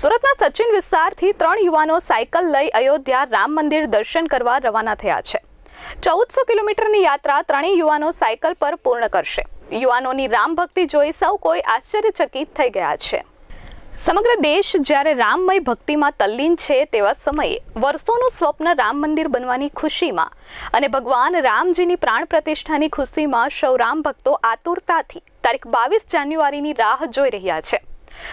સુરતના સચિન વિસ્તારથી ત્રણ યુવાનો સાયકલ લઈ અયોધ્યા રામ મંદિર દર્શન કરવા રવાના થયા છે. ચૌદસો કિલોમીટરની યાત્રા ત્રણેય યુવાનો સાયકલ પર પૂર્ણ કરશે. યુવાનોની રામ ભક્તિ જોઈ સૌ કોઈ આશ્ચર્યચકિત થઈ ગયા છે. સમગ્ર દેશ જ્યારે રામમય ભક્તિમાં તલ્લીન છે તેવા સમયે વર્ષોનું સ્વપ્ન રામ મંદિર બનવાની ખુશીમાં અને ભગવાન રામજીની પ્રાણ પ્રતિષ્ઠાની ખુશીમાં સૌ રામ ભક્તો આતુરતાથી તારીખ બાવીસ જાન્યુઆરીની રાહ જોઈ રહ્યા છે.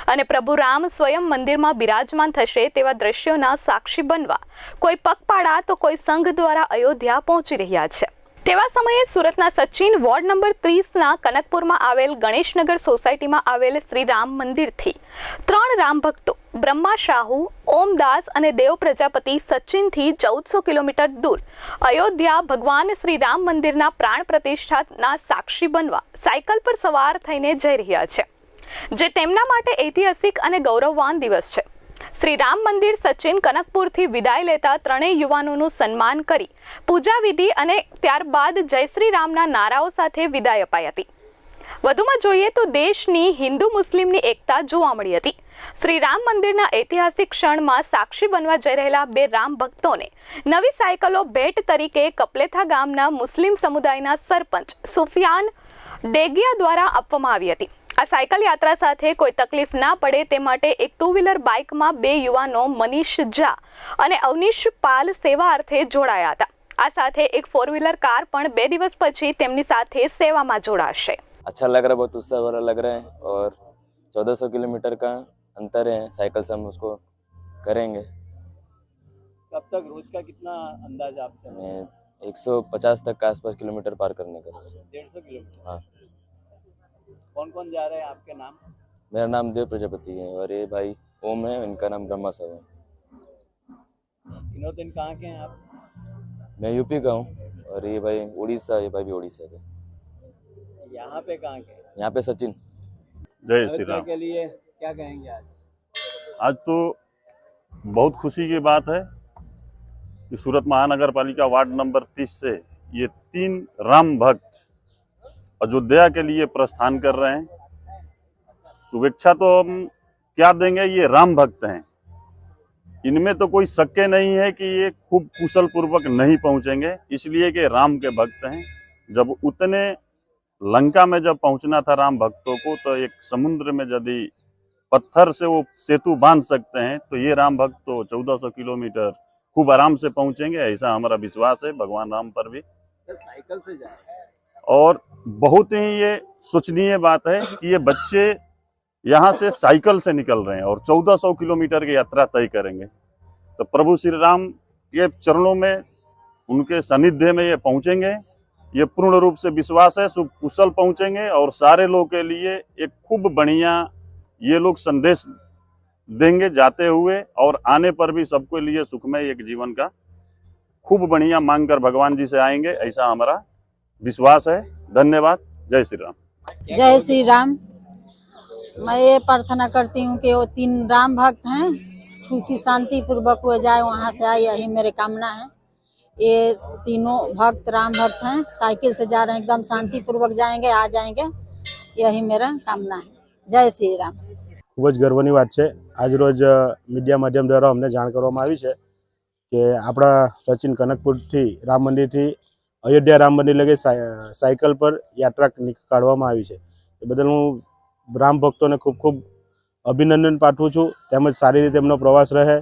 અને પ્રભુ રામ સ્વયં મંદિરમાં બિરાજમાન થશે તેવા દ્રશ્યોના સાક્ષી બનવા. કોઈ પગપાળા તો કોઈ સંઘ દ્વારા અયોધ્યા પહોંચી રહ્યા છે. તેવા સમયે સુરતના સચિન વોર્ડ નંબર ત્રીસના કનકપુરમાં આવેલ ગણેશનગર સોસાયટીમાં આવેલ શ્રી રામ મંદિરથી ત્રણ રામ ભક્તો, બ્રહ્મા શાહુ ઓમદાસ અને દેવ પ્રજાપતિ સચિનથી ચૌદસો કિલોમીટર દૂર અયોધ્યા ભગવાન શ્રી રામ મંદિરના પ્રાણ પ્રતિષ્ઠાના સાક્ષી બનવા સાયકલ પર સવાર થઈને જઈ રહ્યા છે. જે તેમના માટે ઐતિહાસિક અને ગૌરવવાન દિવસ છે. શ્રી રામ મંદિર સચિન કનકપુરથી વિદાય લેતા ત્રણેય યુવાનોનું સન્માન કરી પૂજા વિધિ અને ત્યારબાદ જય શ્રી રામના નારાઓ સાથે વિદાય અપાઈ હતી. વધુમાં જોઈએ તો દેશની હિન્દુ મુસ્લિમની એકતા જોવા મળી હતી. શ્રી રામ મંદિરના ઐતિહાસિક ક્ષણમાં સાક્ષી બનવા જઈ રહેલા બે રામ ભક્તોને નવી સાયકલો ભેટ તરીકે કપલેથા ગામના મુસ્લિમ સમુદાયના સરપંચ સુફિયાન ડેગિયા દ્વારા આપવામાં આવી હતી. આ સાયકલ યાત્રા સાથે કોઈ તકલીફ ના પડે તે માટે એક ટુ વ્હીલર બાઇકમાં બે યુવાનો મનીષ ઝા અને અવનીશ પાલ સેવા અર્થે જોડાયા હતા આ સાથે એક ફોર વ્હીલર કાર પણ બે દિવસ પછી તેમની સાથે સેવામાં જોડાશે अच्छा लग रहा है बहुत उत्साह भरा लग रहा है और 1400 किलोमीटर का अंतर है साइकिल से हम उसको करेंगे कब तक रोज का कितना अंदाज आप हमें 150 तक के आसपास किलोमीटर पार करने का है। डेढ़ सौ किलोमीटर हाँ कौन कौन जा रहे हैं? आपके नाम? मेरा नाम देव प्रजापति है और ये भाई ओम है इनका नाम ब्रह्मा साहब है। तीनों दिन कहाँ के हैं आप? मैं यूपी का हूँ और ये भाई उड़ीसा ये भाई भी उड़ीसा का। यहाँ पे कहाँ के? यहाँ पे सचिन। जय श्री राम। के लिए क्या कहेंगे आज? आज तो बहुत खुशी की बात है कि सूरत महानगर पालिका वार्ड नंबर 30 से ये तीन राम भक्त अयोध्या के लिए प्रस्थान कर रहे हैं। शुभेच्छा तो हम क्या देंगे? ये राम भक्त हैं। इनमें तो कोई शक्के नहीं है कि ये खूब कुशल पूर्वक नहीं पहुँचेंगे, इसलिए कि राम के भक्त हैं। जब उतने लंका में जब पहुँचना था राम भक्तों को तो एक समुद्र में यदि पत्थर से वो सेतु बाँध सकते हैं तो ये राम भक्त तो 1400 किलोमीटर खूब आराम से पहुँचेंगे, ऐसा हमारा विश्वास है, भगवान राम पर भी। साइकिल से जा रहे हैं। और बहुत ही ये सोचनीय बात है कि ये बच्चे यहाँ से साइकिल से निकल रहे हैं और 1400 किलोमीटर की यात्रा तय करेंगे। तो प्रभु श्री राम के चरणों में, उनके सानिध्य में ये पहुँचेंगे। ये पूर्ण रूप से विश्वास है शुभ कुशल पहुँचेंगे और सारे लोगों के लिए एक खूब बढ़िया ये लोग संदेश देंगे जाते हुए और आने पर भी सबके लिए सुखमय एक जीवन का खूब बढ़िया मांग कर भगवान जी से आएँगे, ऐसा हमारा विश्वास है धन्यवाद जय श्री राम क्या जय कहोगे? श्री राम मैं ये प्रार्थना करती हूँ कि वो तीन राम भक्त हैं खुशी शांति पूर्वक हो जाए वहाँ से आए यही मेरे कामना है ये तीनों भक्त राम भक्त हैं साइकिल से जा रहे हैं एकदम शांति पूर्वक जाएंगे आ जाएंगे यही मेरा कामना है जय श्री राम ખૂબ જ ગર્વની વાત છે આજરોજ અ, મીડિયા માધ્યમ દ્વારા અમને જાણ કરવામાં આવી છે કે આપણા સચિન કનકપુરથી રામ મંદિરથી અયોધ્યા રામ મંદિર લગે સાય- સાયકલ પર યાત્રા કાઢવામાં આવી છે. એ બદલ હું રામ ભક્તોને ખૂબ ખૂબ અભિનંદન પાઠવું છું. તેમજ સારી રીતે એમનો પ્રવાસ રહે.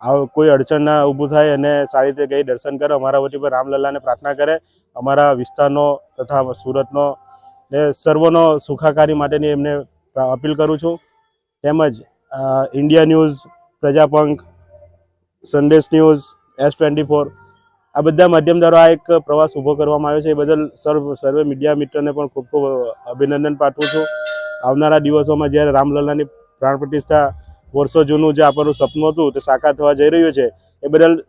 આ કોઈ અડચણ ના ઊભું થાય અને સારી રીતે ગઈ દર્શન કરે, અમારા વતી પર રામલલ્લાને પ્રાર્થના કરે. અમારા વિસ્તારનો તથા સુરતનો ને સર્વનો સુખાકારી માટેની એમને અપીલ કરું છું. તેમજ ઇન્ડિયા ન્યૂઝ પ્રજાપંખ સંદેશ ન્યૂઝ, એસ ટ્વેન્ટી ફોર આ બધા માધ્યમ દ્વારા એક પ્રવાસ ઊભો કરવામાં આવ્યો છે. એ બદલ સર્વ, સર્વે મીડિયા મિત્રને પણ ખૂબ ખૂબ અભિનંદન પાઠવું છું. આવનારા દિવસોમાં જ્યારે રામલલ્લાની પ્રાણ પ્રતિષ્ઠા વર્ષો જૂનું જે આપણું સપનું હતું, તે સાકાર થવા જઈ રહ્યું છે, એ બદલ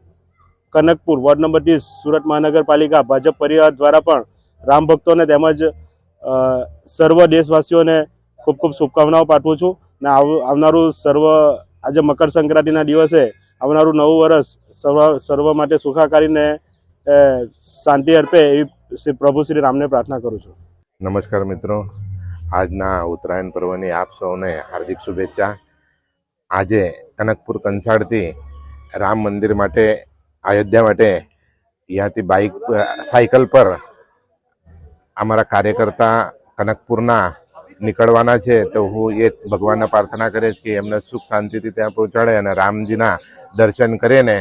કનકપુર વોર્ડ નંબર ત્રીસ, સુરત મહાનગરપાલિકા, ભાજપ પરિવાર દ્વારા પણ રામ ભક્તોને તેમજ સર્વ દેશવાસીઓને ખૂબ ખૂબ શુભકામનાઓ પાઠવું છું. ને આવ- આવનારું સર્વ, આજે મકર સંક્રાંતિના દિવસે આવનારું નવું વર્ષ સર્વ સર્વ માટે સુખાકારીને શાંતિ અર્પે એવી શ્રી પ્રભુ શ્રી રામને પ્રાર્થના કરું છું. નમસ્કાર મિત્રો. આજના ઉત્તરાયણ પર્વની આપ સૌને હાર્દિક શુભેચ્છા. આજે કનકપુર કંસાળથી રામ મંદિર માટે, અયોધ્યા માટે ત્યાંથી બાઇક સાયકલ પર અમારા કાર્યકર્તા કનકપુરના નીકળવાના છે, તો હું એ ભગવાનને પ્રાર્થના કરીશ કે એમને સુખ શાંતિથી ત્યાં પહોંચાડે અને રામજીના દર્શન કરીને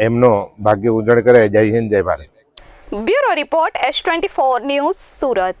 એમનો ભાગ્ય ઉજળ કરે. જય હિન્દ, જય Bharat. Bureau report S twenty four news Surat.